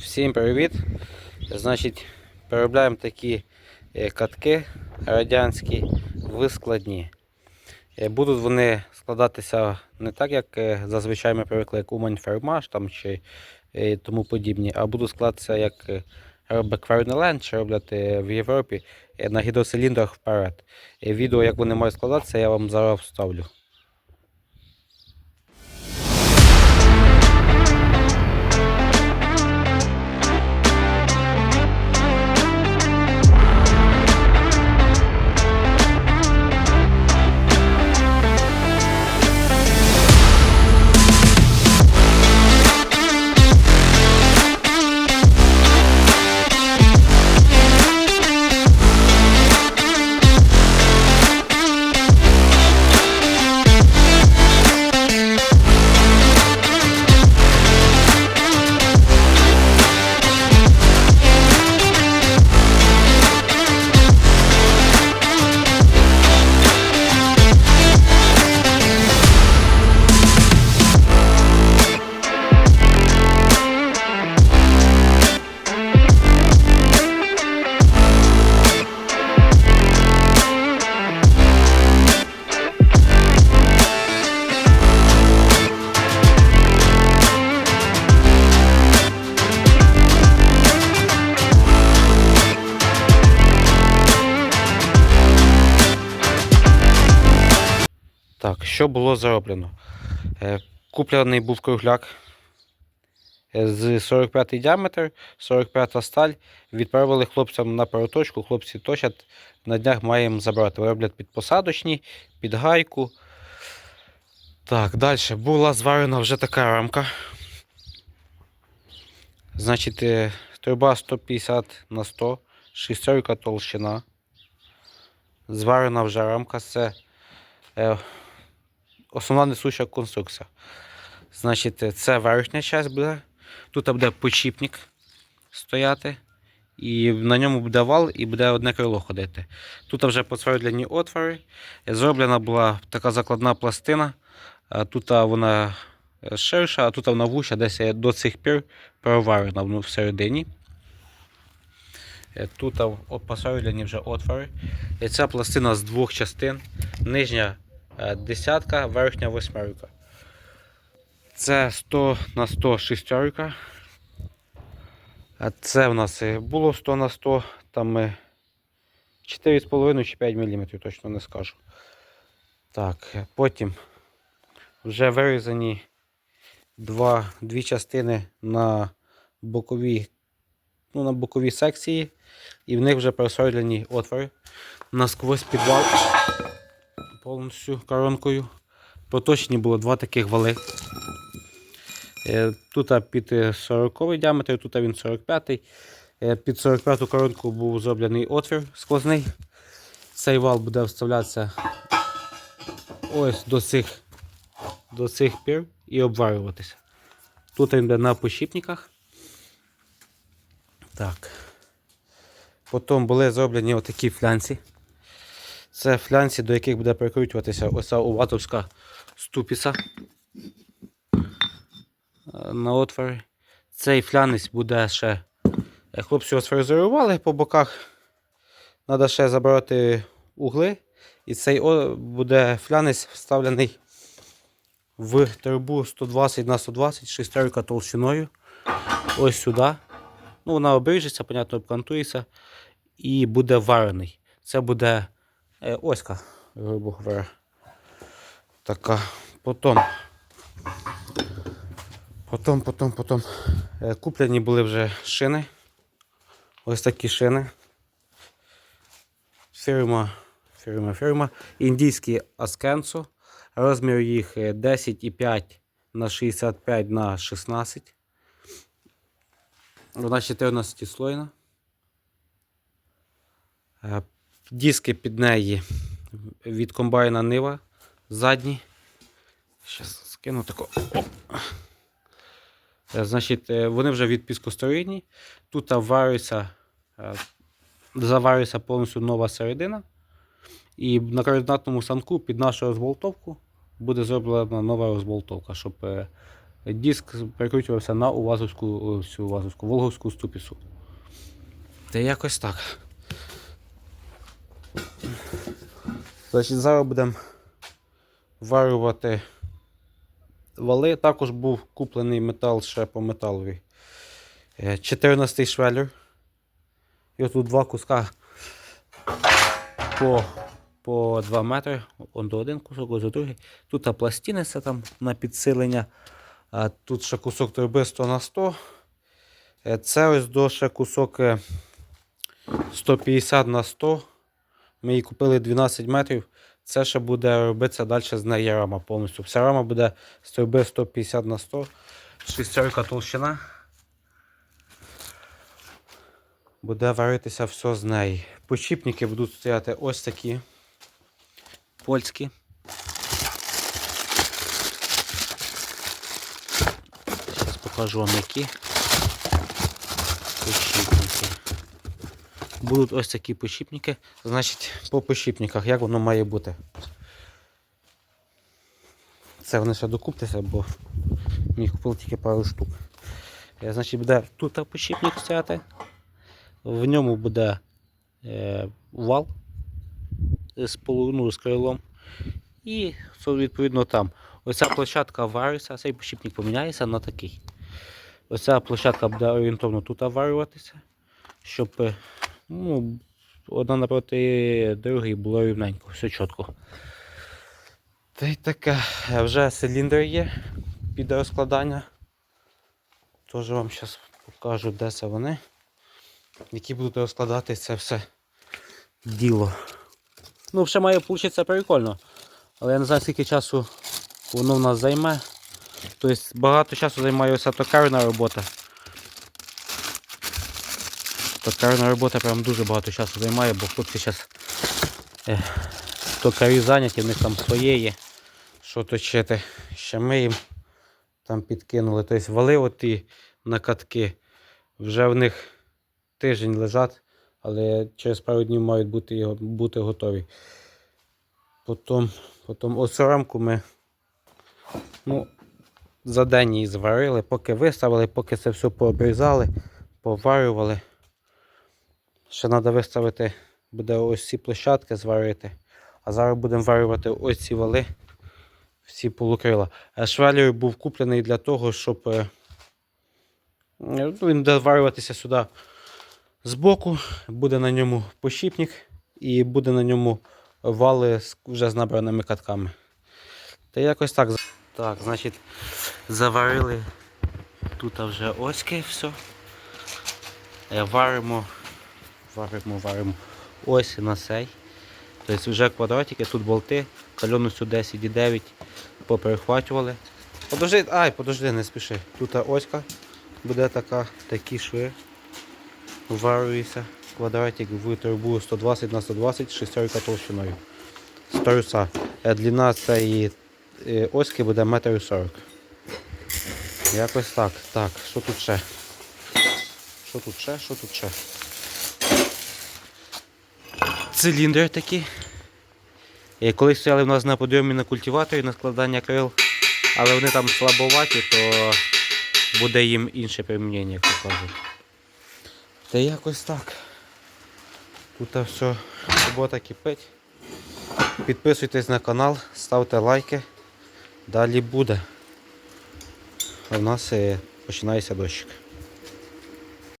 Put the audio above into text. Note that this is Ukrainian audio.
Всім привіт! Значить, переробляємо такі е, катки радянські в складні. Е, Будуть вони складатися не так, як е, зазвичай ми привикли, як Умань Фермаш там чи тому подібні, а будуть складатися як робить Квернеленд, чи роблять в Європі на гідроциліндрах вперед. Відео, як вони мають складатися, я вам зараз вставлю. Що було зроблено? Е, Куплений був кругляк е, з 45 діаметр, 45 сталь. Відправили хлопцям на переточку. Хлопці точать. На днях маємо забрати. Роблять під посадочні, під гайку. Так, далі була зварена вже така рамка. Значить, е, труба 150 на 100, шістерка толщина. Зварена вже рамка. Це основна несуща конструкція. Значить, е, це верхня частина буде. Тут буде почіпник стояти. І на ньому буде вал і буде одне крило ходити. Тут вже посвердлені отвори. Зроблена була така закладна пластина. Тут вона е, ширша, а тут вона вуща, десь е, до цих пір проварена ну, всередині. Тут посвердлені вже отвори. І ця пластина з двох частин. Нижня десятка, верхня восьмерка. Це 100 на 100 шістерка. А це в нас е, було 100 на 100, там е, 4,5 чи 5 мм, точно не скажу. Так, е, потім вже вирізані два, дві частини на бокові, ну, на бокові секції, і в них вже просверлені отвори насквозь підвал повністю коронкою. Проточені було два таких вали. Е, Тут під 40 діаметр, тут він 45. Е, Під 45 коронку був зроблений отвір сквозний. Цей вал буде вставлятися ось до цих, до цих пір і обварюватися. Тут він буде на пощіпниках. Так. Потім були зроблені отакі флянці. Це флянці, до яких буде прикручуватися ось ця уватовська ступіця е, на отвори. Цей флянець буде ще. е, Хлопці його сфрезерували по боках. Треба ще забрати угли. І цей буде флянець вставлений в трубу 120 на 120 шестерка толщиною. Ось сюди. Ну, вона обріжеться, понятно, обкантується. І буде варений. Це буде оська, грубо говоря. Така. Потім. Потім, потім, потім. Е, Куплені були вже шини. Ось такі шини. Фірма, фірма, фірма. Індійські Аскенсо. Розмір їх е, 10,5 на 65 на 16. Вона 14 слойна. Диски під неї від комбайна Нива задні. Зараз скину тако. Е, Значить, е, вони вже від піскостроєнні. Тут варюється, е, заварюється повністю нова середина. І на координатному санку під нашу розболтовку буде зроблена нова розболтовка, щоб диск перекручувався на увазовську, всю увазовську, волговську ступісу. Та якось так. Значить, зараз будемо варювати вали. Також був куплений метал ще по металові. Е, 14 швеллер. І отут два куска по, по 2 метри. Он до один кусок, ось до другий. Тут пластини там на підсилення. А тут ще кусок труби 100 на 100. Е, Це ось до ще кусок е, 150 на 100. Ми її купили 12 метрів. Це ще буде робитися далі з неї рама повністю. Вся рама буде з труби 150 на 100. Шістерка толщина. Буде варитися все з неї. Почіпники будуть стояти ось такі. Польські. Зараз покажу вам які. Почіпники. Будуть ось такі почіпники. Значить, по почіпниках, як воно має бути. Це вони ще докуптяться, бо мені купили тільки пару штук. Е, Значить, буде тут почіпник стояти. В ньому буде е, вал з полу, ну, з крилом. І відповідно там. Оця площадка вариться, цей почіпник поміняється на такий. Оця площадка буде орієнтовно тут варюватися, щоб е, ну, одна напроти другої було рівненько, все чітко. Та й таке, Е, вже циліндр є під розкладання. Теж вам зараз покажу, де це вони, які будуть розкладати це все діло. Ну, ще має вийти прикольно. Але я не знаю, скільки часу воно в нас займе. Тобто багато часу займає ось токарна робота. Токарна робота прям дуже багато часу займає, бо хлопці зараз е, токарі зайняті, в них там своє є. Що точити. Ще ми їм там підкинули. Тобто вали оті накатки. Вже в них тиждень лежать, але через пару днів мають бути, бути готові. Потім, потім оцю рамку ми ну, за день її зварили, поки виставили, поки це все пообрізали, поварювали. Ще треба виставити, буде ось ці площадки зварити. А зараз будемо варювати ось ці вали, всі полукрила. А швеллер був куплений для того, щоб е, він буде варюватися сюди збоку, буде на ньому пощіпник і буде на ньому вали вже з набраними катками. Та якось так. Так, значить, заварили тут вже оськи все. Е, Варимо, варимо, варимо ось на цей. Тобто вже квадратики, тут болти, кальоністю 10,9 поперехватували. Подожди, ай, подожди, не спіши. Тут оська буде така, такі шви. Варюється квадратик в трубу 120 на 120 шестерка толщиною. Торця. Е, Длина цієї е, оськи буде 1,40 м. Якось так. Так, що тут ще? Що тут ще? Що тут ще? Циліндри такі. Е, Колись стояли в нас на подйомі на культиваторі на складання крил, але вони там слабоваті, то буде їм інше примінення, як то кажуть. Та якось так. Тут все робота кипить. Підписуйтесь на канал, ставте лайки. Далі буде. А в нас е, починається дощик.